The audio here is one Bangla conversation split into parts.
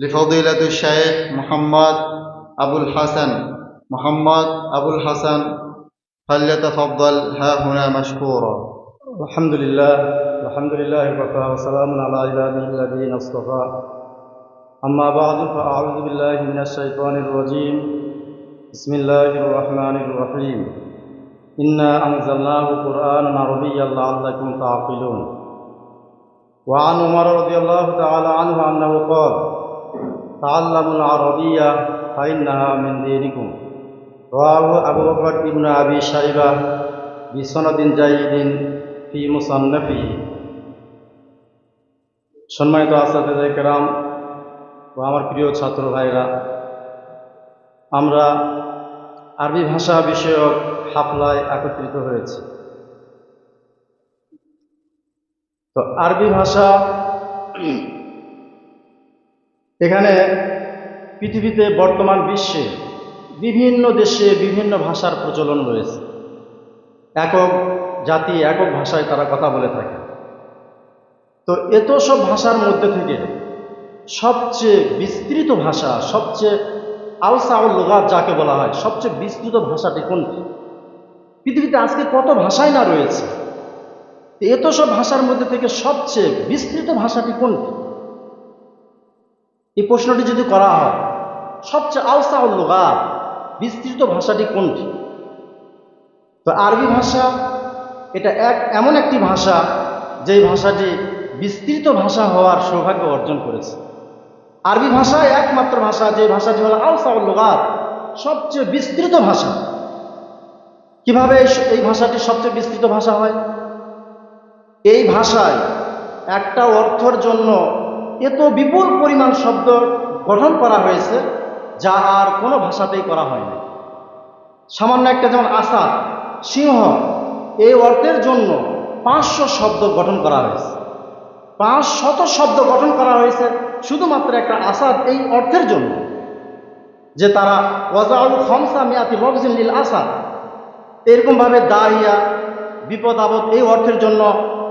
لفضيلة الشيخ محمد أبو الحسن. محمد أبو الحسن فليتفضل. ها هنا مشكورا. الحمد لله الحمد لله وكفى وسلام على عباده الذين اصطفى. أما بعد فأعوذ بالله من الشيطان الرجيم. بسم الله الرحمن الرحيم. إنا أنزلناه قرآنا عربيا لعلكم تعقلون. وعن عمر رضي الله تعالى عنه أنه قال تعلموا العربية فإنها من دينكم رواه أبو بكر بن أبي شيبة بسند جيد ফি মুসান্নফি সম্মানিত আসাদে কেরাম ও আমার প্রিয় ছাত্র ভাইরা আমরা আরবি ভাষা বিষয়ক হাফলায় একত্রিত হয়েছি তো আরবি ভাষা এখানে পৃথিবীতে বর্তমান বিশ্বে বিভিন্ন দেশে বিভিন্ন ভাষার প্রচলন রয়েছে। একক জাতি, একক ভাষায় তারা কথা বলে থাকে। তো এত সব ভাষার মধ্যে থেকে সবচেয়ে বিস্তৃত ভাষা, সবচেয়ে আলসাউল লোগাত যাকে বলা হয়, সবচেয়ে বিস্তৃত ভাষাটি কোনটি? পৃথিবীতে আজকে কত ভাষাই না রয়েছে? এত সব ভাষার মধ্যে থেকে সবচেয়ে বিস্তৃত ভাষাটি কোনটি? এই প্রশ্নটি যদি করা হয়, সবচেয়ে আলসাউল লোগাত, বিস্তৃত ভাষাটি কোনটি? তো আরবি ভাষা, এটা এক, এমন একটি ভাষা, যেই ভাষাটি বিস্তৃত ভাষা হওয়ার সৌভাগ্য অর্জন করেছে। আরবি ভাষা একমাত্র ভাষা, যে ভাষাটি হলো আলসাউল লোগাত, সবচেয়ে বিস্তৃত ভাষা। কীভাবে এই ভাষাটি সবচেয়ে বিস্তৃত ভাষা হয়? এই ভাষায় একটা অর্থর জন্য এত বিপুল পরিমাণ শব্দ গঠন করা হয়েছে যা আর কোনো ভাষাতেই করা হয়নি। সামান্য একটা যেমন আসাদ সিংহ, এই অর্থের জন্য পাঁচশো শব্দ গঠন করা হয়েছে। পাঁচ শত শব্দ গঠন করা হয়েছে শুধুমাত্র একটা আসাদ এই অর্থের জন্য যে তারা ওয়াজাউল খমসা মিয়াতি লফজিন লিল আসাদ এরকমভাবে দাহিয়া বিপদ আপদ এই অর্থের জন্য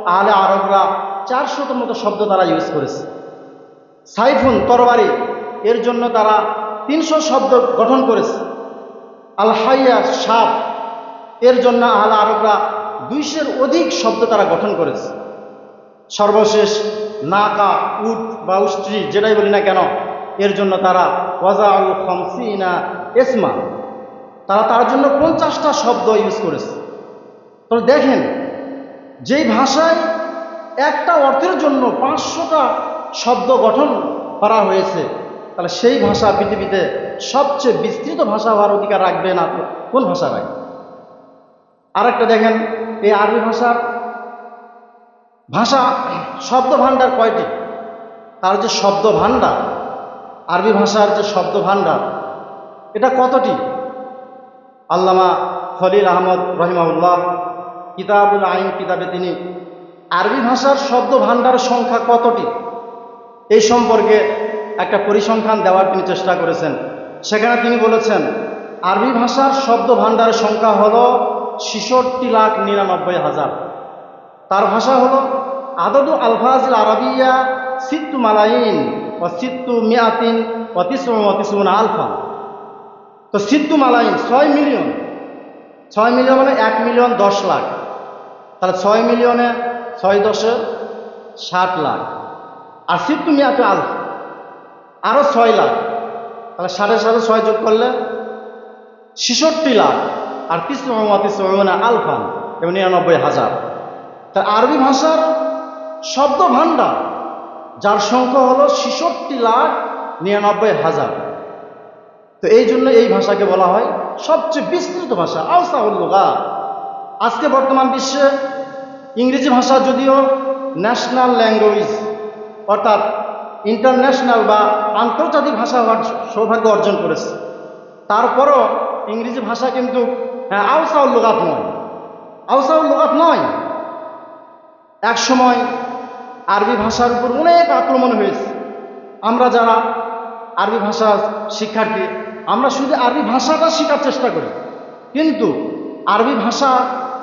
আলে আরবরা চারশোর মতো শব্দ তারা ইউজ করেছে। সাইফুন তরবারি, এর জন্য তারা তিনশো শব্দ গঠন করেছে। আল হাইয়া সাপ এর জন্য আল আরবরা দুইশের অধিক শব্দ তারা গঠন করেছে। সর্বশেষ নাকা, উট বা উষ্ট্রি, যেটাই বলি না কেন, এর জন্য তারা ওয়াজাউল খমসিনা এসমা তারা তার জন্য পঞ্চাশটা শব্দ ইউজ করেছে। তো দেখেন, যেই ভাষায় একটা অর্থের জন্য পাঁচশোটা শব্দ গঠন করা হয়েছে, তাহলে সেই ভাষা পৃথিবীতে সবচেয়ে বিস্তৃত ভাষা হওয়ার অধিকার রাখবে না কোন ভাষা রাখবে আরেকটা দেখেন, এই আরবি ভাষার ভাষা শব্দ ভাণ্ডার কয়টি? তার যে শব্দ ভাণ্ডার, আরবি ভাষার যে শব্দ ভাণ্ডার, এটা কতটি? আল্লামা খলিল আহমদ রহিমাউল্লাহ কিতাবুল আইন কিতাবে তিনি আরবি ভাষার শব্দ ভাণ্ডারের সংখ্যা কতটি? এই সম্পর্কে একটা পরিসংখ্যান দেওয়ার তিনি চেষ্টা করেছেন। সেখানে তিনি বলেছেন, আরবি ভাষার শব্দ ভাণ্ডারের সংখ্যা হলো ছিষট্টি লাখ নিরানব্বই হাজার। তার ভাষা হলো আদদু আলফাজিল আরবিয়া সিত্তু মালাইন ও সিত্তু মিয়াতিন অতিসুমন আলফা। তো সিত্তু মালাইন ছয় মিলিয়ন। ছয় মিলিয়ন মানে এক মিলিয়ন দশ লাখ। তাহলে ছয় মিলিয়নে ছয় দশে ষাট লাখ। আর সিত্তু মিয়াতে আলফ আরও ছয় লাখ। তাহলে সাড়ে সাড়ে ছয় যোগ করলে ছেষট্টি লাখ। আর তিসমতিসমনা আলফান, এবং নিরানব্বই হাজার। তা আরবি ভাষার শব্দ ভাণ্ডার, যার সংখ্যা হলো ছেষট্টি লাখ নিরানব্বই হাজার। তো এই জন্য এই ভাষাকে বলা হয় সবচেয়ে বিস্তৃত ভাষা আলসাউল্লুগা আজকে বর্তমান বিশ্বে ইংরেজি ভাষা যদিও ন্যাশনাল ল্যাঙ্গুয়েজ অর্থাৎ ইন্টারন্যাশনাল বা আন্তর্জাতিক ভাষা হওয়ার সৌভাগ্য অর্জন করেছে। তারপরও ইংরেজি ভাষা কিন্তু হ্যাঁ আউসাউল লোগাত নয়। আউসাউল লোগাত নয়। এক সময় আরবি ভাষার উপর অনেক আক্রমণ হয়েছে। আমরা যারা আরবি ভাষা শিক্ষার্থী, আমরা শুধু আরবি ভাষাটা শেখার চেষ্টা করি। কিন্তু আরবি ভাষা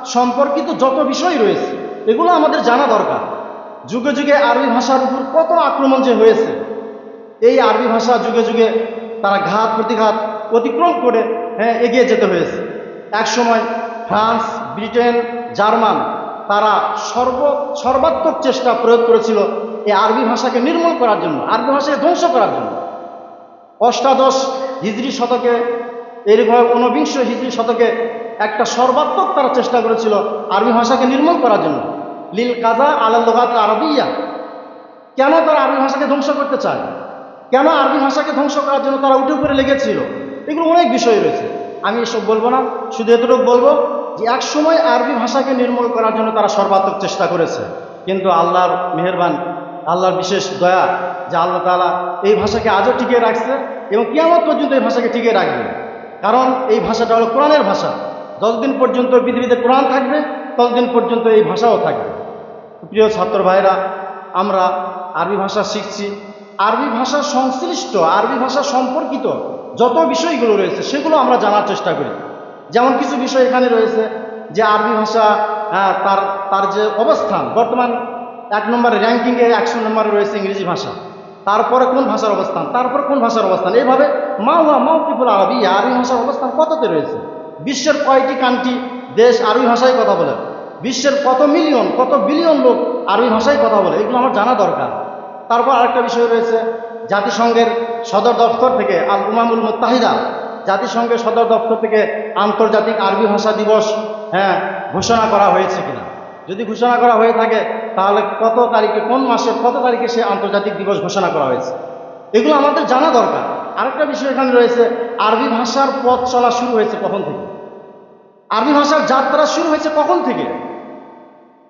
সম্পর্কিত যত বিষয় রয়েছে, এগুলো আমাদের জানা দরকার। যুগে যুগে আরবি ভাষার উপর কত আক্রমণ যে হয়েছে, এই আরবি ভাষা যুগে যুগে তারা ঘাত, প্রতিঘাত অতিক্রম করে হ্যাঁ এগিয়ে যেতে হয়েছে। এক সময় ফ্রান্স, ব্রিটেন, জার্মান তারা সর্ব, সর্বাত্মক চেষ্টা প্রয়োগ করেছিল এই আরবি ভাষাকে নির্মূল করার জন্য, আরবি ভাষাকে ধ্বংস করার জন্য। অষ্টাদশ হিজড়ি শতকে, এরকম ঊনবিংশ হিজড়ি শতকে একটা সর্বাত্মক তারা চেষ্টা করেছিল আরবি ভাষাকে নির্মূল করার জন্য। লিল কাজা আলাল আরবিয়া। কেন তারা আরবি ভাষাকে ধ্বংস করতে চায়? কেন আরবি ভাষাকে ধ্বংস করার জন্য তারা উঠে উপরে লেগেছিল? এগুলো অনেক বিষয় রয়েছে। আমি এসব বলব না, শুধু এতটুকু বলব যে এক সময় আরবি ভাষাকে নির্মূল করার জন্য তারা সর্বাত্মক চেষ্টা করেছে। কিন্তু আল্লাহর মেহেরবান, আল্লাহর বিশেষ দয়া যে আল্লাহ তালা এই ভাষাকে আজও টিকিয়ে রাখছে এবং কেমন পর্যন্ত এই ভাষাকে টিকিয়ে রাখবে। কারণ এই ভাষাটা হলো কোরআনের ভাষা। যতদিন পর্যন্ত পৃথিবীতে কোরআন থাকবে, ততদিন পর্যন্ত এই ভাষাও থাকবে। প্রিয় ছাত্র ভাইরা আমরা আরবি ভাষা শিখছি। আরবি ভাষা সংশ্লিষ্ট, আরবি ভাষা সম্পর্কিত যত বিষয়গুলো রয়েছে, সেগুলো আমরা জানার চেষ্টা করি। যেমন কিছু বিষয় এখানে রয়েছে যে আরবি ভাষা তার তার যে অবস্থান, বর্তমান এক নম্বরে র্যাঙ্কিংয়ে একশো নম্বরে রয়েছে ইংরেজি ভাষা। তারপরে কোন ভাষার অবস্থান, তারপরে কোন ভাষার অবস্থান, এইভাবে মা হুয়া মাউকিফুল আরবি আরবি ভাষার অবস্থান কততে রয়েছে? বিশ্বের কয়টি কান্ট্রি, দেশ আরবি ভাষায় কথা বলে? বিশ্বের কত মিলিয়ন, কত বিলিয়ন লোক আরবি ভাষায় কথা বলে, এগুলো আমার জানা দরকার। তারপর আরেকটা বিষয় রয়েছে, জাতিসংঘের সদর দপ্তর থেকে আল উমামুল মুত্তাহিদা, জাতিসংঘের সদর দপ্তর থেকে আন্তর্জাতিক আরবি ভাষা দিবস হ্যাঁ ঘোষণা করা হয়েছে কিনা। যদি ঘোষণা করা হয়ে থাকে, তাহলে কত তারিখে, কোন মাসের, কত তারিখে সে আন্তর্জাতিক দিবস ঘোষণা করা হয়েছে? এগুলো আমাদের জানা দরকার। আরেকটা বিষয় এখানে রয়েছে, আরবি ভাষার পথ চলা শুরু হয়েছে কখন থেকে? আরবি ভাষার যাত্রা শুরু হয়েছে কখন থেকে?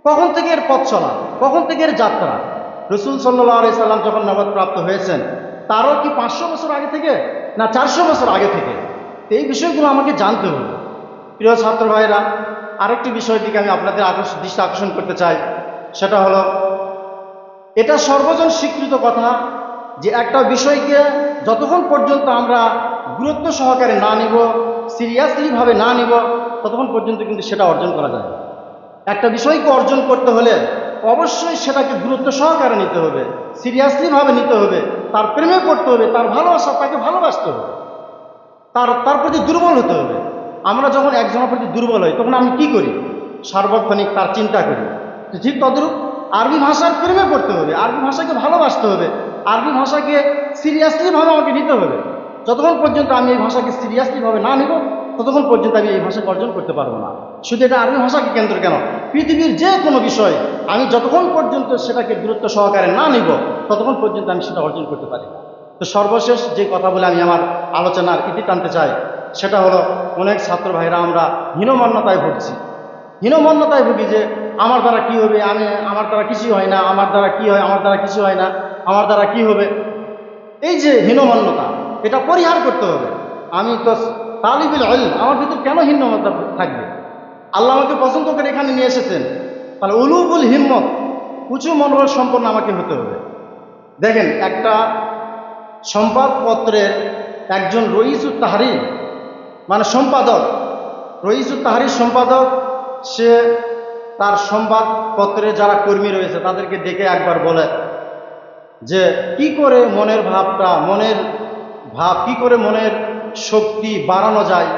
কখন থেকে এর পথ চলা? কখন থেকে এর যাত্রা? রসুল সাল্লাহ আলি সাল্লাম যখন নবাদ প্রাপ্ত হয়েছেন, তারও কি পাঁচশো বছর আগে থেকে না চারশো বছর আগে থেকে? এই বিষয়গুলো আমাকে জানতে হবে। প্রিয় ছাত্র ভাইরা আরেকটি বিষয়ের দিকে আমি আপনাদের আকর্ষণ দৃষ্টি আকর্ষণ করতে চাই। সেটা হলো, এটা সর্বজন স্বীকৃত কথা যে একটা বিষয়কে যতক্ষণ পর্যন্ত আমরা গুরুত্ব সহকারে না নিব সিরিয়াসলিভাবে না নিব, ততক্ষণ পর্যন্ত কিন্তু সেটা অর্জন করা যায়। একটা বিষয়কে অর্জন করতে হলে অবশ্যই সেটাকে গুরুত্ব সহকারে নিতে হবে সিরিয়াসলিভাবে নিতে হবে, তার প্রেমে পড়তে হবে, তার ভালোবাসা, তাকে ভালোবাসতে হবে, তার তার প্রতি দুর্বল হতে হবে। আমরা যখন একজনের প্রতি দুর্বল হই, তখন আমি কি করি? সার্বক্ষণিক তার চিন্তা করি। ঠিক তদ্রূপ আরবি ভাষার প্রেমে পড়তে হবে, আরবি ভাষাকে ভালোবাসতে হবে, আরবি ভাষাকে সিরিয়াসলিভাবে আমাকে নিতে হবে। যতক্ষণ পর্যন্ত আমি এই ভাষাকে সিরিয়াসলিভাবে না নিব, ততক্ষণ পর্যন্ত আমি এই ভাষাকে অর্জন করতে পারব না। শুধু এটা আরবি ভাষাকে কেন্দ্র কেন? পৃথিবীর যে কোনো বিষয় আমি যতক্ষণ পর্যন্ত সেটাকে গুরুত্ব সহকারে না নিব, ততক্ষণ পর্যন্ত আমি সেটা অর্জন করতে পারি তো সর্বশেষ যে কথা বলে আমি আমার আলোচনার ইতি টানতে চাই, সেটা হলো, অনেক ছাত্র ভাইরা আমরা হীনমান্যতায় ভুগছি। হীনমান্যতায় ভুগি যে, আমার দ্বারা কি হবে? আমি, আমার দ্বারা কিছুই হয় না। আমার দ্বারা কি হয়? আমার দ্বারা কিছু হয় না। আমার দ্বারা কি হবে? এই যে হীনমান্যতা, এটা পরিহার করতে হবে। আমি তো তালিবিল আমার ভিতর কেন হীনমতা থাকবে? আল্লাহ আমাকে পছন্দ করে এখানে নিয়ে এসেছেন। তাহলে উলুবুল হিম্মত, উঁচু মনোবল সম্পন্ন আমাকে হতে হবে। দেখেন, একটা সংবাদপত্রের একজন রইসুল তাহারি মানে সম্পাদক। রইসুল তাহারির সম্পাদক, সে তার সংবাদপত্রে যারা কর্মী রয়েছে, তাদেরকে ডেকে একবার বলে যে, কি করে মনের ভাবটা, মনের ভাব, কি করে মনের শক্তি বাড়ানো যায়?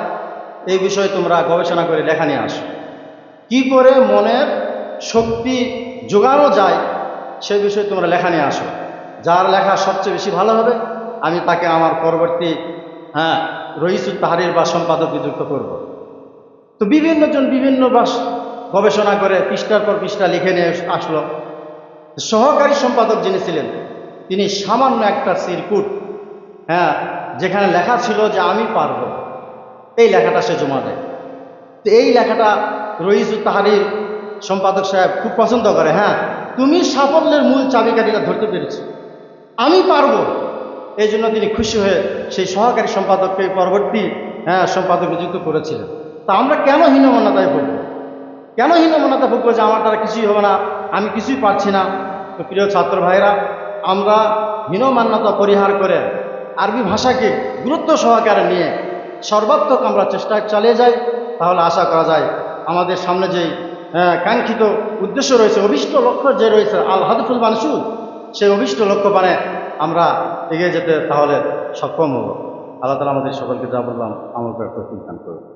এই বিষয়ে তোমরা গবেষণা করে লেখা নিয়ে আসো। কি করে মনের শক্তি যোগানো যায়, সে বিষয়ে তোমরা লেখা নিয়ে আসো। যার লেখা সবচেয়ে বেশি ভালো হবে, আমি তাকে আমার পরবর্তী হ্যাঁ রইসুল তাহারির বা সম্পাদক নিযুক্ত করব। তো বিভিন্নজন বিভিন্ন বাস গবেষণা করে পৃষ্ঠার পর পৃষ্ঠা লিখে নিয়ে আসলো। সহকারী সম্পাদক যিনি ছিলেন, তিনি সামান্য একটা সিরকুট হ্যাঁ যেখানে লেখা ছিল যে আমি পারব। এই লেখাটা সে জমা দেয়। তো এই লেখাটা রইসুল তাহারির সম্পাদক সাহেব খুব পছন্দ করে হ্যাঁ তুমি সাফল্যের মূল চাবিকাঠিটা ধরতে পেরেছ, আমি পারব। এই জন্য তিনি খুশি হয়ে সেই সহকারী সম্পাদককে পরবর্তী হ্যাঁ সম্পাদক নিযুক্ত করেছিলেন। তা আমরা কেন হীনমন্যতায় ভুগবো? কেন হীনমন্যতা ভুগবো যে আমার দ্বারা কিছুই হবে না, আমি কিছুই পারছি না? তো প্রিয় ছাত্র ভাইরা আমরা হীনমান্যতা পরিহার করে আরবি ভাষাকে গুরুত্ব সহকারে নিয়ে সর্বাত্মক আমরা চেষ্টা চালিয়ে যাই, তাহলে আশা করা যায় আমাদের সামনে যেই কাঙ্ক্ষিত উদ্দেশ্য রয়েছে, অভিষ্ট লক্ষ্য যে রয়েছে আল হাদফুল মানসুদ সেই অভিষ্ট লক্ষ্য মানে আমরা এগিয়ে যেতে তাহলে সক্ষম হব। আল্লাহ তালা আমাদের সকলকে যা বললাম আমার ব্যর্থ দান করুন।